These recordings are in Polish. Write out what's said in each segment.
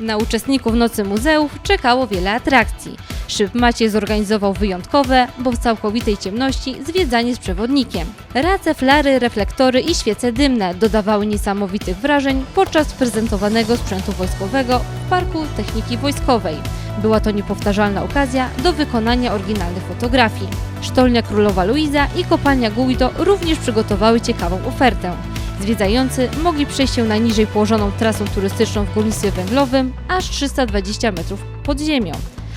Na uczestników Nocy Muzeów czekało wiele atrakcji. Szyb Maciej zorganizował wyjątkowe, bo w całkowitej ciemności zwiedzanie z przewodnikiem. Race, flary, reflektory i świece dymne dodawały niesamowitych wrażeń podczas prezentowanego sprzętu wojskowego w Parku Techniki Wojskowej. Była to niepowtarzalna okazja do wykonania oryginalnych fotografii. Sztolnia Królowa Luiza i kopalnia Guido również przygotowały ciekawą ofertę. Zwiedzający mogli przejść się najniżej położoną trasą turystyczną w górnictwie węglowym aż 320 metrów pod ziemią,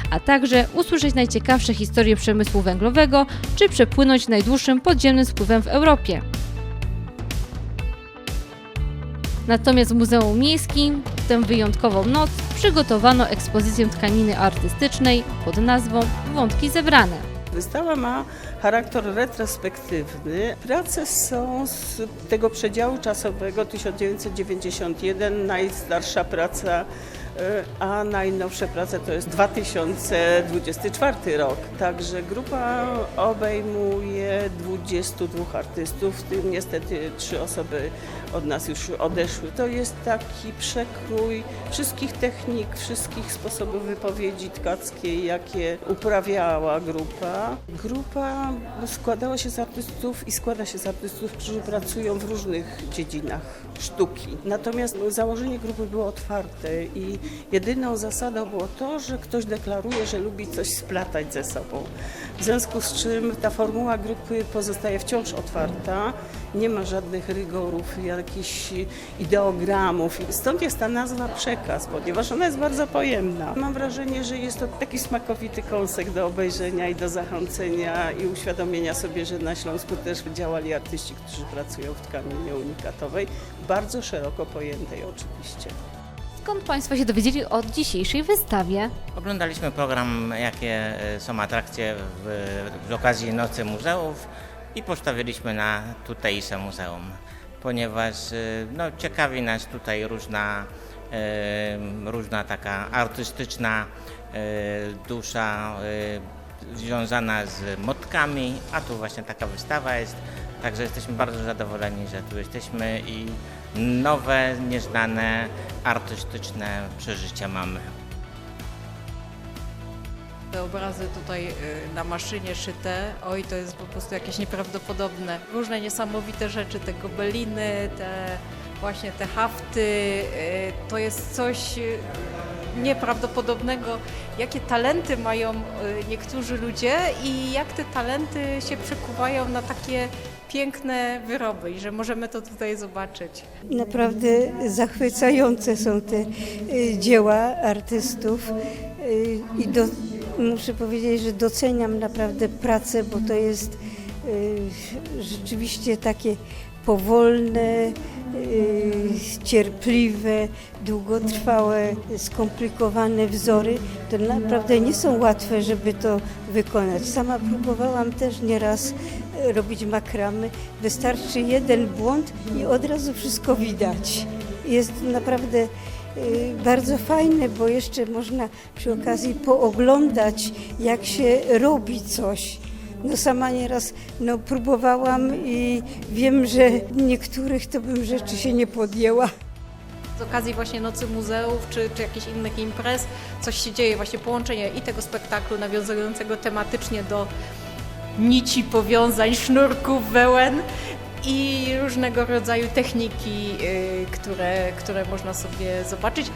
a także usłyszeć najciekawsze historie przemysłu węglowego czy przepłynąć najdłuższym podziemnym spływem w Europie. Natomiast w Muzeum Miejskim w tę wyjątkową noc przygotowano ekspozycję tkaniny artystycznej pod nazwą Wątki zebrane. Wystawa ma charakter retrospektywny. Prace są z tego przedziału czasowego 1991, najstarsza praca, a najnowsze prace to jest 2024 rok. Także grupa obejmuje 22 artystów, w tym niestety trzy osoby od nas już odeszły. To jest taki przekrój wszystkich technik, wszystkich sposobów wypowiedzi tkackiej, jakie uprawiała grupa. Grupa składała się z artystów i składa się z artystów, którzy pracują w różnych dziedzinach sztuki. Natomiast założenie grupy było otwarte i jedyną zasadą było to, że ktoś deklaruje, że lubi coś splatać ze sobą. W związku z czym ta formuła grupy pozostaje wciąż otwarta, nie ma żadnych rygorów, jakichś ideogramów. Stąd jest ta nazwa przekaz, ponieważ ona jest bardzo pojemna. Mam wrażenie, że jest to taki smakowity kąsek do obejrzenia i do zachęcenia i uświadomienia sobie, że na Śląsku też działali artyści, którzy pracują w tkaninie unikatowej, bardzo szeroko pojętej oczywiście. Skąd Państwo się dowiedzieli o dzisiejszej wystawie? Oglądaliśmy program, jakie e, są atrakcje w, z okazji Nocy Muzeów i postawiliśmy na tutejsze muzeum, ponieważ e, no, ciekawi nas tutaj różna, e, różna taka artystyczna dusza związana z motkami, a tu właśnie taka wystawa jest, także jesteśmy bardzo zadowoleni, że tu jesteśmy i nowe, nieznane, artystyczne przeżycia mamy. Te obrazy tutaj y, na maszynie szyte, oj to jest po prostu jakieś nieprawdopodobne. Różne niesamowite rzeczy, te gobeliny, te właśnie te hafty, y, to jest coś y, nieprawdopodobnego, jakie talenty mają y, niektórzy ludzie i jak te talenty się przekuwają na takie piękne wyroby i że możemy to tutaj zobaczyć. Naprawdę zachwycające są te dzieła artystów i do, muszę powiedzieć, że doceniam naprawdę pracę, bo to jest rzeczywiście takie powolne, cierpliwe, długotrwałe, skomplikowane wzory. To naprawdę nie są łatwe, żeby to wykonać. Sama próbowałam też nieraz y, robić makramy. Wystarczy jeden błąd i od razu wszystko widać. Jest naprawdę y, bardzo fajne, bo jeszcze można przy okazji pooglądać, jak się robi coś. No sama nieraz no, próbowałam i wiem, że niektórych to bym rzeczy się nie podjęła. Z okazji właśnie Nocy Muzeów czy, czy jakichś innych imprez coś się dzieje, właśnie połączenie i tego spektaklu nawiązującego tematycznie do nici, powiązań, sznurków, wełen i różnego rodzaju techniki, y, które, które można sobie zobaczyć.